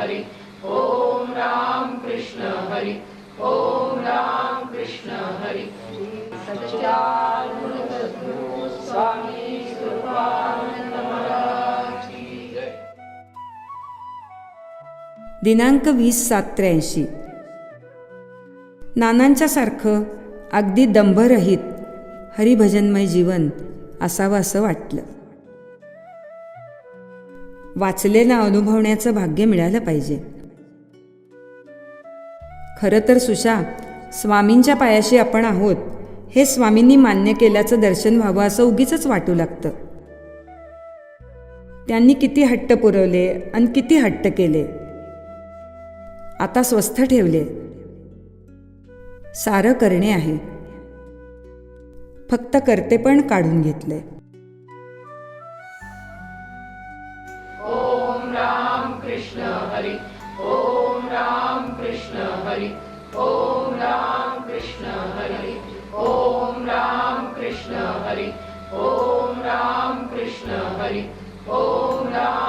हरि। ओम राम कृष्ण हरि। ओम राम कृष्ण हरि। स्वामी दिनांक वीस सात त्र्याऐंशी नानांच्यासारखं अगदी दंभरहित हरिभजनमय जीवन असावं असं वाटलं. वाचलेला अनुभवण्याचं भाग्य मिळालं पाहिजे. खरं तर सुशा स्वामींच्या पायाशी आपण आहोत हे स्वामींनी मान्य केल्याचं दर्शन व्हावं असं उगीच वाटू लागतं. त्यांनी किती हट्ट पुरवले आणि किती हट्ट केले. आता स्वस्थ ठेवले. सारं करणे आहे. फक्त करते पण काढून घेतले. कृष्ण हरी ओम राम कृष्ण हरी ओम राम कृष्ण हरी ओम राम कृष्ण हरी ओम राम कृष्ण हरी ओम राम